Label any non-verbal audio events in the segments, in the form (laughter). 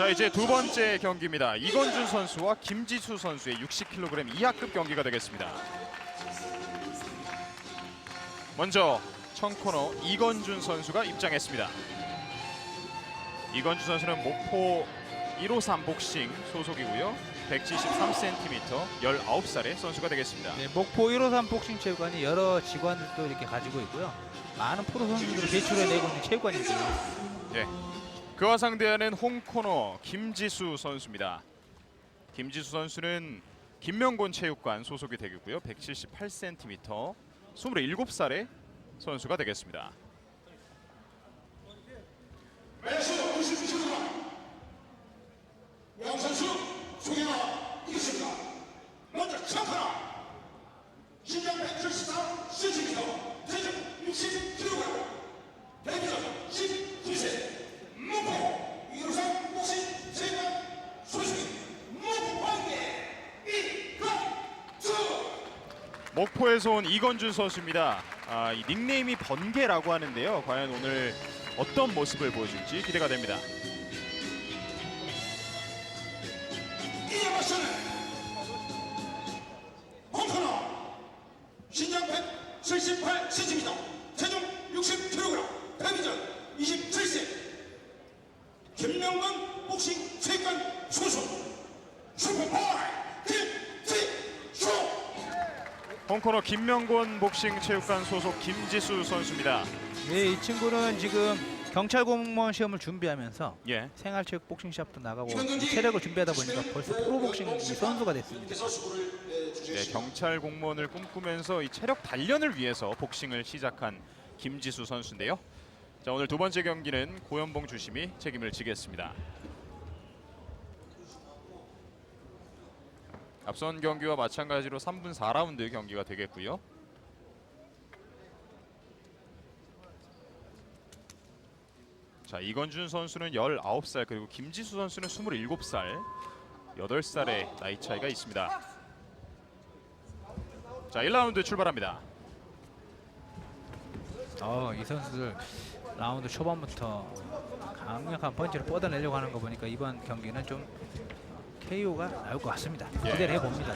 자 이제 두 번째 경기입니다. 이건준 선수와 김지수 선수의 60kg 이하급 경기가 되겠습니다. 먼저 청코너 이건준 선수가 입장했습니다. 이건준 선수는 목포 153 복싱 소속이고요. 173cm, 19살의 선수가 되겠습니다. 네, 목포 153 복싱 체육관이 여러 직관들도 이렇게 가지고 있고요. 많은 프로 선수들을 배출해내고 있는 체육관입니다. 예. 그와 상대하는 홍코너 김지수 선수입니다. 김지수 선수는 김명곤 체육관 소속이 되겠고요. 178cm, 27살의 선수가 되겠습니다. 매수 99kg 양선수 소개가 이겼습니다. 먼저 청하나 신장 174cm 체중 60kg 대기전 19세 무포 유로상 복싱 체관 소식 무포관계 이건수 목포에서 온 이건준 선수입니다. 아, 이 닉네임이 번개라고 하는데요. 과연 오늘 어떤 모습을 보여줄지 기대가 됩니다. 김명곤 복싱 체육관 소속 김지수 선수입니다. 네, 이 친구는 지금 경찰 공무원 시험을 준비하면서 예. 생활체육 복싱 시합도 나가고 체력을 준비하다 보니까 벌써 프로 복싱 선수가 됐습니다. 네, 경찰 공무원을 꿈꾸면서 이 체력 단련을 위해서 복싱을 시작한 김지수 선수인데요. 자, 오늘 두 번째 경기는 고현봉 주심이 책임을 지겠습니다. 앞선 경기와 마찬가지로 3분 4라운드 경기가 되겠고요. 자, 이건준 선수는 19살 그리고 김지수 선수는 27살 8살의 나이 차이가 있습니다. 자, 1라운드 출발합니다. 어, 이 선수들 라운드 초반부터 강력한 펀치를 뻗어내려고 하는 거 보니까 이번 경기는 좀 KO가 나올 것 같습니다. 예. 기대를 해봅니다.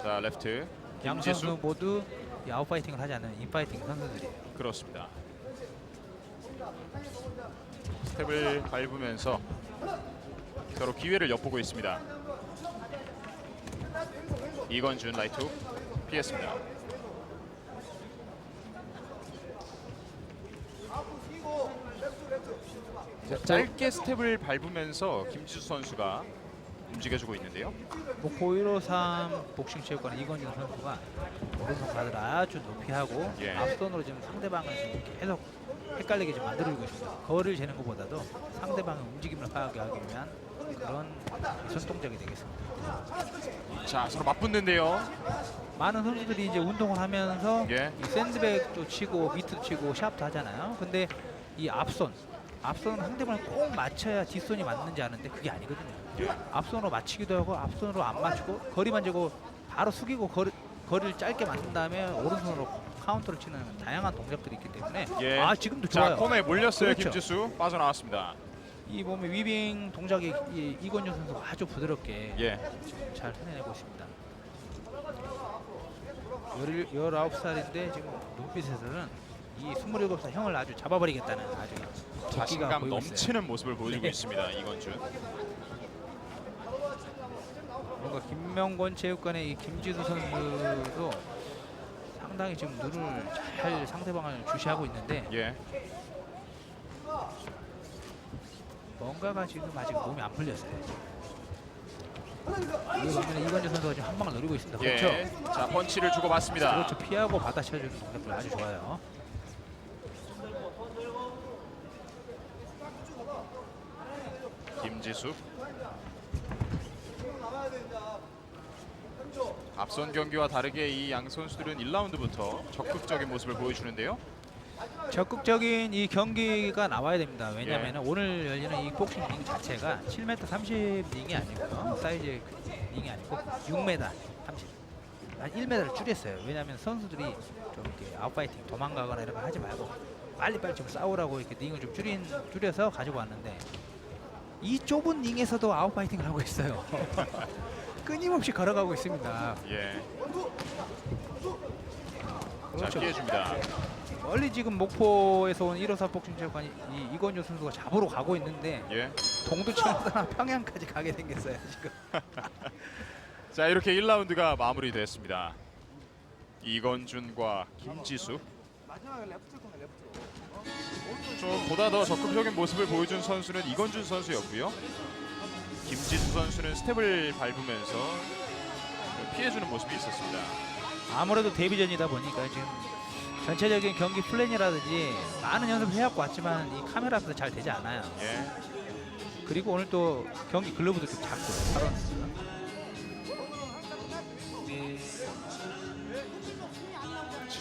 자, 레프트 양 선수 모두 이 아웃파이팅을 하지 않는 인파이팅 선수들이에요. 그렇습니다. 스텝을 밟으면서 서로 기회를 엿보고 있습니다. 이건준 라이트 훅 피했습니다. 짧게 스텝을 밟으면서 김지수 선수가 움직여주고 있는데요. 목포 153 복싱 체육관 이건준 선수가 오른손 가드를 아주 높이 하고 예. 앞손으로 지금 상대방을 지금 계속 헷갈리게 좀 만들고 있습니다. 거리를 재는 것보다도 상대방의 움직임을 파악하기 위한 그런 손동작이 되겠습니다. 자, 서로 맞붙는데요. 많은 선수들이 이제 운동을 하면서 예. 이 샌드백도 치고 미트도 치고 샵도 하잖아요. 근데 이 앞손, 앞손은 상대방을 꼭 맞춰야 뒷손이 맞는지 아는데 그게 아니거든요. 예. 앞손으로 맞추기도 하고 앞손으로 안 맞추고 거리만 재고 바로 숙이고 거리, 거리를 짧게 만든 다음에 오른손으로 카운터를 치는 다양한 동작들이 있기 때문에 예. 아 지금도 자, 좋아요. 코너에 몰렸어요. 그렇죠. 김지수 빠져나왔습니다. 이 몸의 위빙 동작이 이, 이건준 선수가 아주 부드럽게 예. 지금 잘 해내고 있습니다. 19살인데 지금 눈빛에서는 이 27살 형을 아주 잡아버리겠다는 아주 자신감 보이고 있어요. 넘치는 모습을 보여주고 네. 있습니다. 이건준. 뭔가 김명권 체육관의 이 김지수 선수도 상당히 지금 눈을 잘 상대방을 주시하고 있는데 예. 뭔가가 지금 아직 몸이 안 풀렸어요. 이 반면에 이건재 선수가 지금 한 방을 노리고 있습니다. 예. 그렇죠. 자, 펀치를 주고 받습니다. 그렇죠. 피하고 받아쳐주는 동작들 아주 좋아요. 김지수. 앞선 경기와 다르게 이 양 선수들은 1라운드부터 적극적인 모습을 보여주는데요. 적극적인 이 경기가 나와야 됩니다. 왜냐하면 오늘 열리는 이 복싱 링 자체가 7m 30 링이 아니고요. 사이즈 링이 아니고 6m 30. 한 1m를 줄였어요. 왜냐하면 선수들이 좀 이렇게 아웃파이팅 도망가거나 이런 거 하지 말고 빨리빨리 좀 싸우라고 이렇게 링을 좀 줄인 줄여서 가지고 왔는데 이 좁은 링에서도 아웃 파이팅을 하고 있어요. (laughs) 끊임없이 걸어가고 있습니다. 예. 자 그렇죠. 피해줍니다. 멀리 지금 목포에서 온 1호사 복싱체육관이 이 이건효 선수가 잡으러 가고 있는데 예. 동두천에서 평양까지 가게 생겼어요 지금. (laughs) 자 이렇게 1라운드가 마무리됐습니다. 이건준과 김지수. 좀 보다 더 적극적인 모습을 보여준 선수는 이건준 선수였고요. 김지수 선수는 스텝을 밟으면서 피해주는 모습이 있었습니다. 아무래도 데뷔전이다 보니까 지금 전체적인 경기 플랜이라든지 많은 연습을 해갖고 왔지만 이 카메라 앞에서 잘 되지 않아요. 예. 그리고 오늘 또 경기 글러브도 좀 작고 그런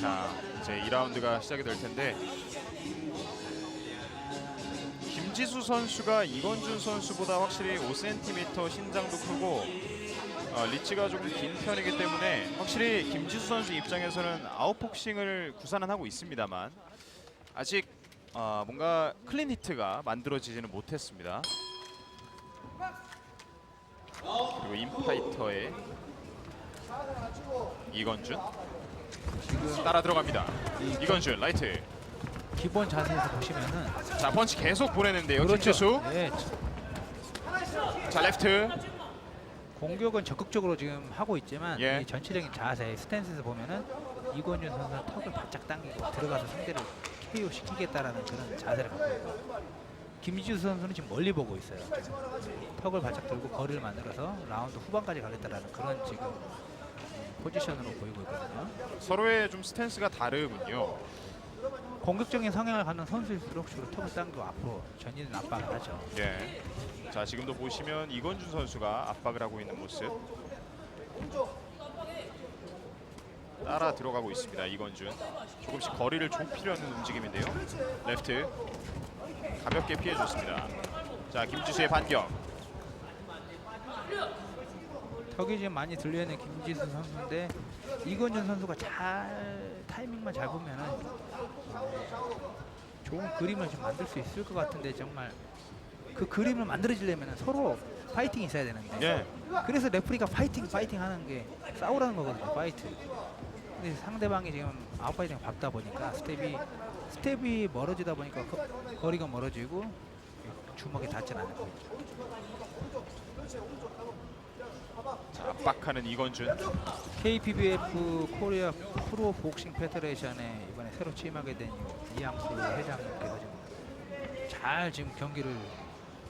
자 이제 2라운드가 시작이 될 텐데 김지수 선수가 이건준 선수보다 확실히 5cm 신장도 크고 어, 리치가 조금 긴 편이기 때문에 확실히 김지수 선수 입장에서는 아웃복싱을 구사는 하고 있습니다만 아직 어, 뭔가 클린 히트가 만들어지지는 못했습니다. 그리고 인파이터의 이건준 따라 들어갑니다. 이건준 라이트. 기본 자세에서 보시면은 자 펀치 계속 보내는데요. 그렇죠. 김지수. 네, 자 레프트. 공격은 적극적으로 지금 하고 있지만 예. 이 전체적인 자세 스탠스에서 보면은 이건준 선수는 턱을 바짝 당기고 들어가서 상대를 KO 시키겠다라는 그런 자세를 갖고 있고 김지수 선수는 지금 멀리 보고 있어요. 턱을 바짝 들고 거리를 만들어서 라운드 후반까지 가겠다라는 그런 지금 포지션으로 보이고 있거든요. 서로의 좀 스탠스가 다르군요. 공격적인 성향을 갖는 선수일수록 주로 턱을 당기고 앞으로 전진 압박을 하죠. 예. 자 지금도 보시면 이건준 선수가 압박을 하고 있는 모습. 따라 들어가고 있습니다. 이건준. 조금씩 거리를 좁히려는 움직임인데요. 레프트. 가볍게 피해줬습니다. 자 김지수의 반격. 턱이 지금 많이 들려있는 김지수 선수인데 이건준 선수가 잘 타이밍만 잘 보면은 좋은 그림을 좀 만들 수 있을 것 같은데 정말 그 그림을 만들어지려면 서로 파이팅이 있어야 되는데. 예. 그래서 레프리가 파이팅 파이팅 하는 게 싸우라는 거거든요 파이트. 근데 상대방이 지금 아웃파이팅 밟다 보니까 스텝이 스텝이 멀어지다 보니까 거, 거리가 멀어지고 주먹에 닿지는 않는 거죠 자 압박하는 이건준. KPBF 코리아 프로 복싱 페더레이션에 이번에 새로 취임하게 된 이양수 회장님께서 지금 잘 지금 경기를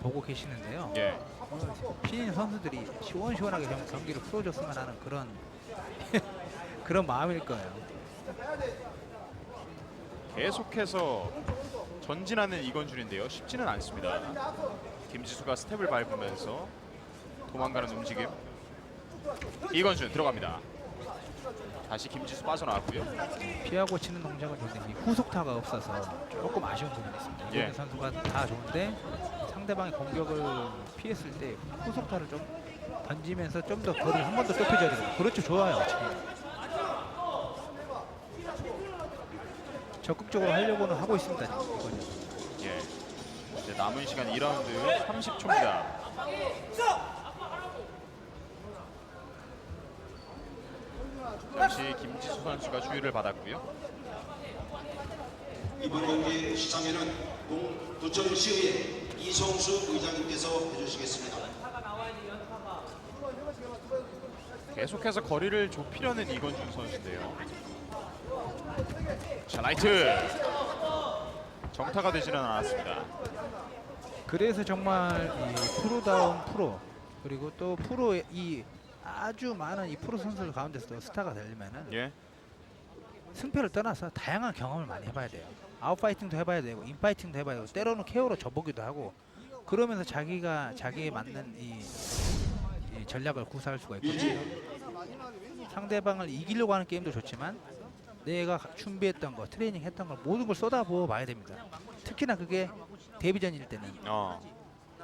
보고 계시는데요. 예. 신인 선수들이 시원시원하게 좀 경기를 풀어줬으면 하는 그런 (laughs) 그런 마음일 거예요. 계속해서 전진하는 이건준인데요. 쉽지는 않습니다. 김지수가 스텝을 밟으면서 도망가는 움직임. 이건준 들어갑니다. 다시 김지수 빠져나왔고요. 피하고 치는 동작은 좋은데 이 후속타가 없어서 조금 아쉬운 부분이 있습니다. 예. 이건 선수가 다 좋은데 상대방의 공격을 피했을 때 후속타를 좀 던지면서 좀 더 거리를 한 번 더 좁혀줘야 되거든요. 그렇죠, 좋아요. 지금. 적극적으로 하려고는 하고 있습니다. 이거는. 예. 이제 남은 시간 2라운드 30초입니다. 잠시 김지수 선수가 주의를 받았고요. 이번 경기 시상에는 동두천시의회 이성수 의장님께서 해주시겠습니다. 계속해서 거리를 좁히려는 이건준 선수인데요. 자 라이트 정타가 되지는 않았습니다. 그래서 정말 이 프로다운 프로 그리고 또 프로 이 아주 많은 이 프로 선수들 가운데서 스타가 되려면은 예. 승패를 떠나서 다양한 경험을 많이 해봐야 돼요. 아웃파이팅도 해봐야 되고 인파이팅도 해봐야 되고 때로는 KO로 져보기도 하고 그러면서 자기가 자기에 맞는 이, 이 전략을 구사할 수가 있거든요. 상대방을 이기려고 하는 게임도 좋지만 내가 준비했던 거 트레이닝 했던 걸 모든 걸 쏟아부어 봐야 됩니다. 특히나 그게 데뷔전일 때는 어.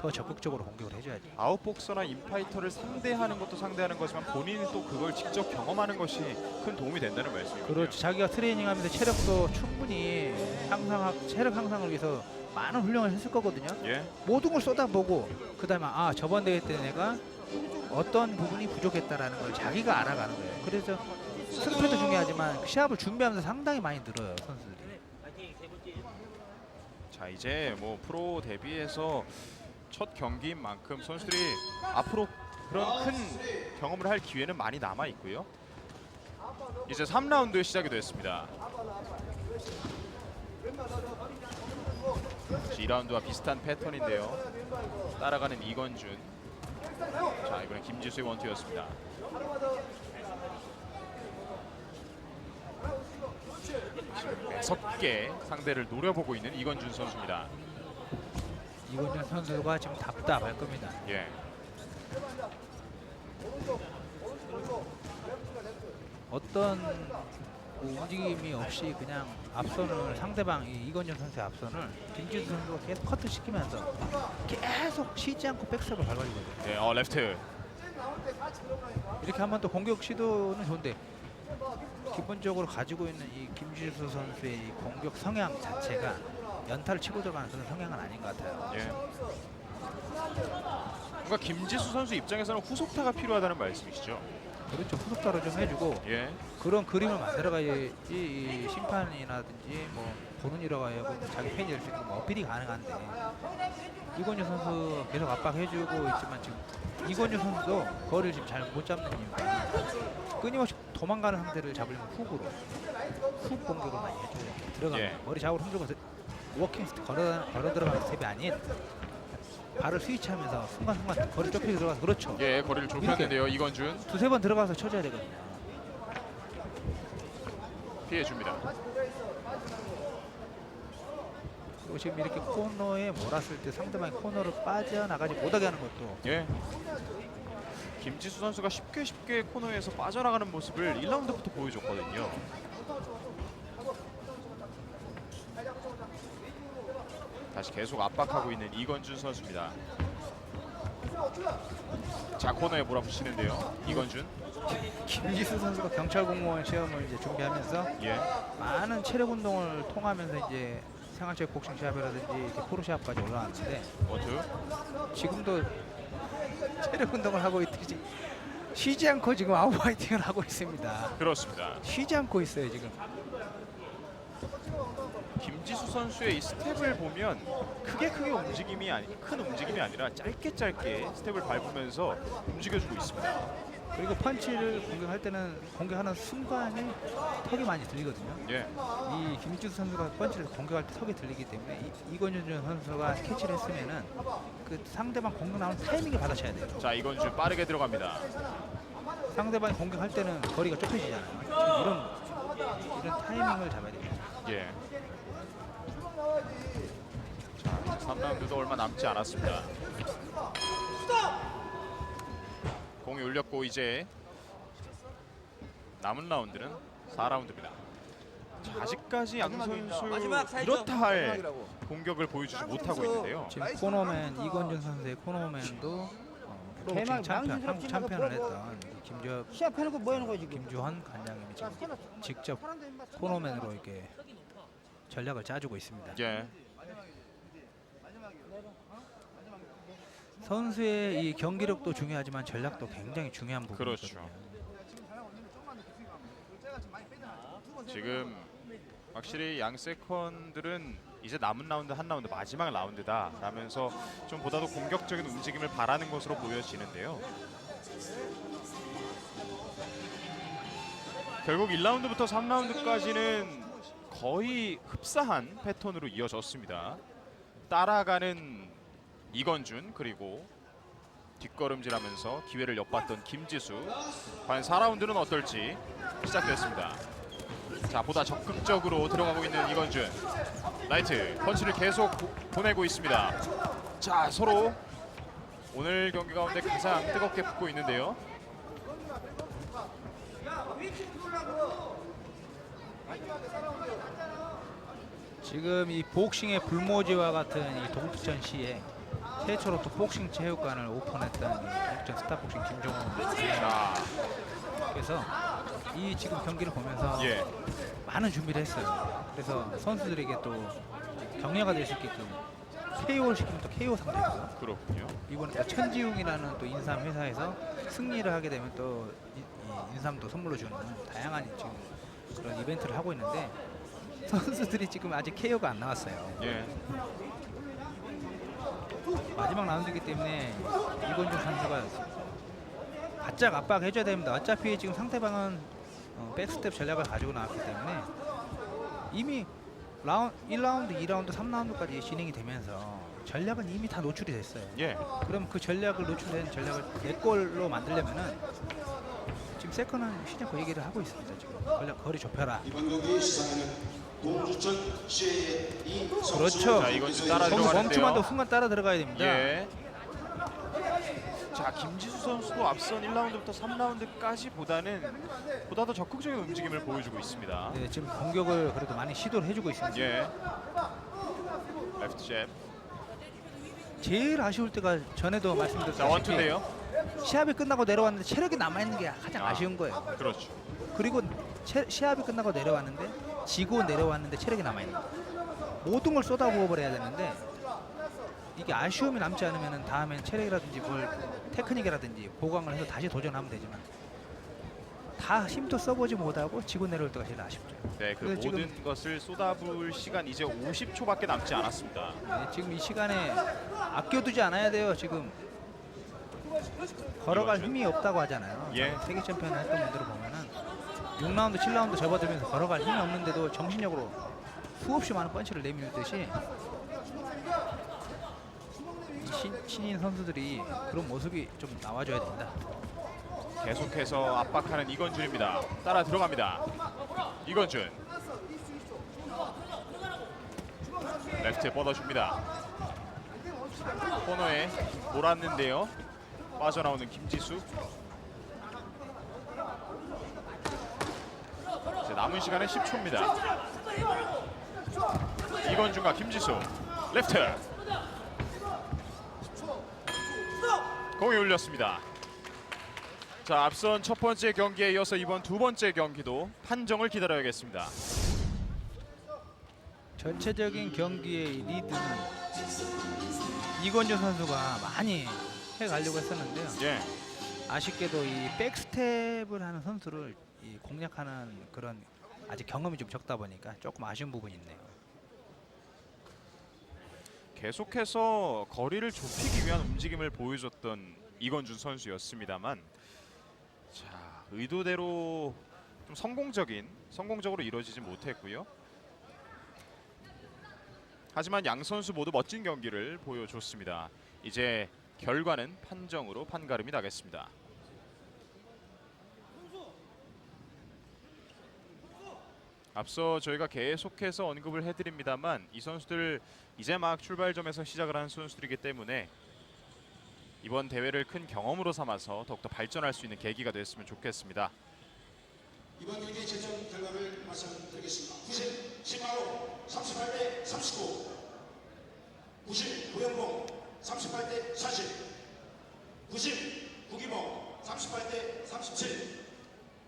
더 적극적으로 공격을 해줘야죠. 아웃복서나 인파이터를 상대하는 것도 상대하는 거지만 본인이 또 그걸 직접 경험하는 것이 큰 도움이 된다는 말씀이거든요. 그렇죠. 자기가 트레이닝하면서 체력도 충분히 향상 체력 향상을 위해서 많은 훈련을 했을 거거든요. 예, 모든 걸 쏟아보고 그다음에 아 저번 대회 때 내가 어떤 부분이 부족했다라는 걸 자기가 알아가는 거예요. 그래서 승패도 중요하지만 시합을 준비하면서 상당히 많이 늘어요 선수들이. 자 이제 뭐 프로 데뷔해서 첫 경기인 만큼 선수들이 앞으로 그런 큰 경험을 할 기회는 많이 남아 있고요. 이제 3라운드 시작이 됐습니다. 2라운드와 비슷한 패턴인데요. 따라가는 이건준. 자 이번엔 김지수의 원투였습니다. 지금 매섭게 상대를 노려보고 있는 이건준 선수입니다. 이건준 선수가 지금 답답할 겁니다. 예. 어떤 그 움직임이 없이 그냥 앞선을 상대방 이 이건준 선수의 앞선을 김지수 선수가 계속 커트 시키면서 계속 쉬지 않고 백스텝을 밟아주거든요. 네, 어 레프트. 이렇게 하면 또 공격 시도는 좋은데 기본적으로 가지고 있는 이 김지수 선수의 이 공격 성향 자체가 연타를 치고 들어가는 그런 성향은 아닌 것 같아요. 예. 뭔가 김지수 선수 입장에서는 후속타가 필요하다는 말씀이시죠? 그렇죠. 후속타로 좀 해주고 예. 그런 그림을 만들어가야지 이 심판이라든지 뭐 보는 이라고 하고 자기 팬이 될수 있는 뭐 어필이 가능한데 이건주 선수 계속 압박해주고 있지만 지금 이건주 선수도 거리를 지금 잘 못 잡는 이유가 끊임없이 도망가는 상대를 잡으려면 훅으로 훅 공격을 많이 해줘요. 들어가면 예. 머리 좌우로 흔들고 들- 워킹 스틱 걸어 걸어 들어가는 스텝이 아닌 발을 스위치하면서 순간순간 거리 좁히게 들어가서 그렇죠. 예, 거리를 좁혔는데요. 이건준 두세 번 들어가서 쳐줘야 되거든요. 피해 줍니다. 그리고 지금 이렇게 코너에 몰았을 때 상대방이 코너를 빠져나가지 못하게 하는 것도 예. 김지수 선수가 쉽게 쉽게 코너에서 빠져나가는 모습을 1라운드부터 보여줬거든요. 다시 계속 압박하고 있는 이건준 선수입니다. 자 코너에 몰아붙이는데요. 이건준. 김지수 선수가 경찰 공무원 시험을 이제 준비하면서 예. 많은 체력 운동을 통하면서 이제 생활체육 복싱 시합이라든지 프로 시합까지 올라왔는데 원투. 지금도 체력 운동을 하고 있듯이 쉬지 않고 지금 아웃파이팅을 하고 있습니다. 그렇습니다. 쉬지 않고 있어요 지금. 김지수 선수의 이 스텝을 보면 크게 크게 움직임이 아니 큰 움직임이 아니라 짧게 짧게 스텝을 밟으면서 움직여주고 있습니다. 그리고 펀치를 공격할 때는 공격하는 순간에 턱이 많이 들리거든요. 예. 이 김지수 선수가 펀치를 공격할 때 턱이 들리기 때문에 이, 이건준 선수가 캐치를 했으면은 그 상대방 공격 나오는 타이밍을 받아쳐야 돼요. 자 이건준 빠르게 들어갑니다. 상대방이 공격할 때는 거리가 좁혀지잖아요. 이런 이런 타이밍을 잡아야 됩니다. 예. 자, 이제 3라운드도 얼마 남지 않았습니다. 공이 울렸고 이제 남은 라운드는 4라운드입니다. 자, 아직까지 양 선수 이렇다 할 공격을 보여주지 못하고 있는데요. 지금 코너맨 이건준 선수의 코너맨도 어, 대박, 챔피언, 한국 챔피언을 뭐, 했던 김저 시합해놓고 뭐 하는 거야 지금? 김주환 관장님이 지금 직접 코너맨으로 이렇게 전략을 짜주고 있습니다. 예. 선수의 이 경기력도 중요하지만 전략도 굉장히 중요한 부분이거든요. 그렇죠. 지금 확실히 양 세컨들은 이제 남은 라운드 한 라운드 마지막 라운드다 라면서 좀 보다도 공격적인 움직임을 바라는 것으로 보여지는데요. 결국 1라운드부터 3라운드까지는 거의 흡사한 패턴으로 이어졌습니다. 따라가는 이건준 그리고 뒷걸음질하면서 기회를 엿봤던 김지수 과연 4라운드는 어떨지 시작됐습니다. 자 보다 적극적으로 들어가고 있는 이건준 라이트 펀치를 계속 보- 보내고 있습니다. 자 서로 오늘 경기 가운데 가장 뜨겁게 붙고 있는데요. 지금 이 복싱의 불모지와 같은 이 동두천 시에 최초로 또 복싱 체육관을 오픈했던 이 국전 스타복싱 김종호 자, 그래서 이 지금 경기를 보면서 예. 많은 준비를 했어요. 그래서 선수들에게 또 격려가 될 수 있게끔 KO를 시키면 또 KO 상대고 그렇군요. 이번에 또 천지웅이라는 또 인삼 회사에서 승리를 하게 되면 또 이, 이 인삼도 선물로 주는 다양한 지금 그런 이벤트를 하고 있는데 선수들이 지금 아직 KO가 안 나왔어요. 예. 마지막 라운드이기 때문에 이건준 선수가 바짝 압박해줘야 됩니다. 어차피 지금 상대방은 어, 백스텝 전략을 가지고 나왔기 때문에 이미 라운 1라운드, 2라운드, 3라운드까지 진행이 되면서 전략은 이미 다 노출이 됐어요. 예. 그럼 그 전략을 노출된 전략을 내 걸로 만들려면은 지금 세컨은 시작 그 얘기를 하고 있습니다. 지금 전략 거리 좁혀라. 그렇죠. 자, 이건 좀 따라 거기 들어가는데요. 멈춤한다고 순간 따라 들어가야 됩니다. 예. 자, 김지수 선수도 앞선 1라운드부터 3라운드까지 보다는 보다 더 적극적인 움직임을 보여주고 있습니다. 네, 지금 공격을 그래도 많이 시도를 해주고 있습니다. 예. 레프트 잽. 제일 아쉬울 때가 전에도 자, 말씀드렸다시피 원투인데요. 시합이 끝나고 내려왔는데 체력이 남아 있는 게 가장 아. 아. 쉬운 거예요. 그렇죠. 그리고 체- 시합이 끝나고 내려왔는데 지고 내려왔는데 체력이 남아 있는 거. 모든 걸 쏟아부어 버려야 되는데 이게 아쉬움이 남지 않으면 다음엔 체력이라든지 뭘 테크닉이라든지 보강을 해서 다시 도전하면 되지만 다 힘도 써보지 못하고 지고 내려올 때가 제일 아쉽죠. 네, 그 지금- 모든 것을 쏟아부을 시간 이제 50초밖에 남지 않았습니다. 네, 지금 이 시간에 아껴두지 않아야 돼요. 지금 걸어갈. 힘이 없다고 하잖아요. 예. 세계 챔피언 했던 분들을 보면은 6라운드, 7라운드 접어들면서 걸어갈 힘이 없는데도 정신력으로 수없이 많은 펀치를 내밀듯이 이 신, 신인 선수들이 그런 모습이 좀 나와줘야 된다. 계속해서 압박하는 이건준입니다. 따라 들어갑니다. 이건준. 레프트에 뻗어줍니다. 코너에 몰았는데요. 빠져나오는 김지수. 이제 남은 시간은 10초입니다. 이건준과 김지수. 레프트. 공이 울렸습니다. 자 앞선 첫 번째 경기에 이어서 이번 두 번째 경기도 판정을 기다려야겠습니다. 전체적인 경기의 리드는 이건준 선수가 많이 해 가려고 했었는데요. 예, 아쉽게도 이 백스텝을 하는 선수를 이 공략하는 그런 아직 경험이 좀 적다 보니까 조금 아쉬운 부분이 있네요. 계속해서 거리를 좁히기 위한 움직임을 보여줬던 이건준 선수였습니다만, 자 의도대로 좀 성공적인 성공적으로 이루어지지 못했고요. 하지만 양 선수 모두 멋진 경기를 보여줬습니다. 이제 결과는 판정으로 판가름이 나겠습니다. 앞서 저희가 계속해서 언급을 해드립니다만 이 선수들 이제 막 출발점에서 시작을 하는 선수들이기 때문에 이번 대회를 큰 경험으로 삼아서 더욱더 발전할 수 있는 계기가 됐으면 좋겠습니다. 이번 경기 최종 결과를 말씀드리겠습니다. 90 신마로 38대 39 90 고영봉 38대 40 90 구기봉 38대 37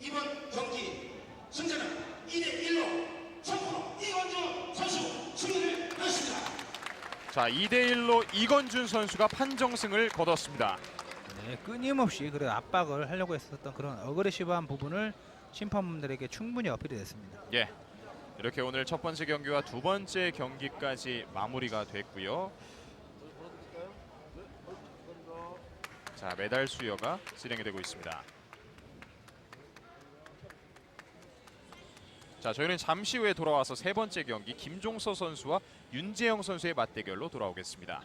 이번 경기 승자는 2대 1로 청구로 이건주 선수 승리를 했습니다. 자, 2대 1로 이건준 선수가 판정승을 거뒀습니다. 네, 끊임없이 그래 압박을 하려고 했었던 그런 어그레시브한 부분을 심판분들에게 충분히 어필이 됐습니다. 예. 이렇게 오늘 첫 번째 경기와 두 번째 경기까지 마무리가 됐고요. 자, 메달 수여가 진행이 되고 있습니다. 자, 저희는 잠시 후에 돌아와서 세 번째 경기 김종서 선수와 윤재영 선수의 맞대결로 돌아오겠습니다.